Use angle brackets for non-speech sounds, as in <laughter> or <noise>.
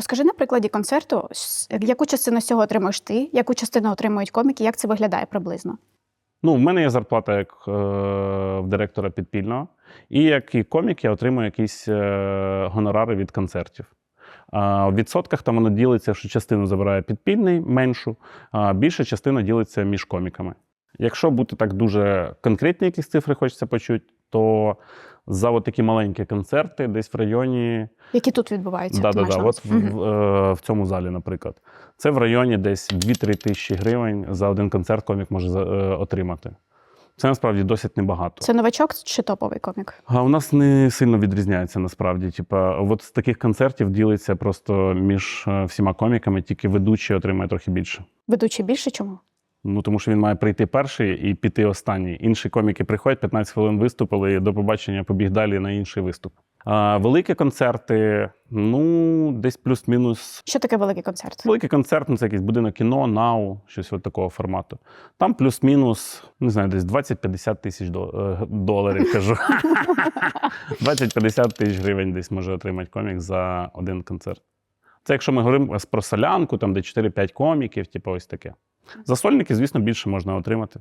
Розкажи на прикладі концерту, яку частину з цього отримуєш ти, яку частину отримують коміки, як це виглядає приблизно? Ну, в мене є зарплата як е, в директора підпільного, і як і комік я отримую якісь е, гонорари від концертів. А в відсотках там воно ділиться, що частину забирає підпільний, меншу, а більша частина ділиться між коміками. Якщо бути так дуже конкретні якісь цифри хочеться почути, то за от такі маленькі концерти десь в районі Які тут відбуваються? Да, да, да. От в, в, е, в цьому залі, наприклад. Це в районі десь 2-3 тисячі гривень за один концерт комік може е, отримати. Це насправді досить небагато. Це новачок чи топовий комік? А у нас не сильно відрізняється насправді. Типа, от з таких концертів ділиться просто між е, всіма коміками, тільки ведучий отримає трохи більше. Ведучий більше чому? Ну тому що він має прийти перший і піти останній. Інші коміки приходять, 15 хвилин виступили, і до побачення побіг далі на інший виступ. А великі концерти, ну десь плюс-мінус Що таке великий концерт? Великий концерт, ну, це якийсь будинок кіно, нау, щось от такого формату. Там плюс-мінус, не знаю, десь 20-50 тисяч е, доларів, кажу. <laughs> 20-50 тисяч гривень десь може отримати комік за один концерт. Це якщо ми говоримо про солянку, там де 4-5 коміків, типу ось таке. За сольники, звісно, більше можна отримати.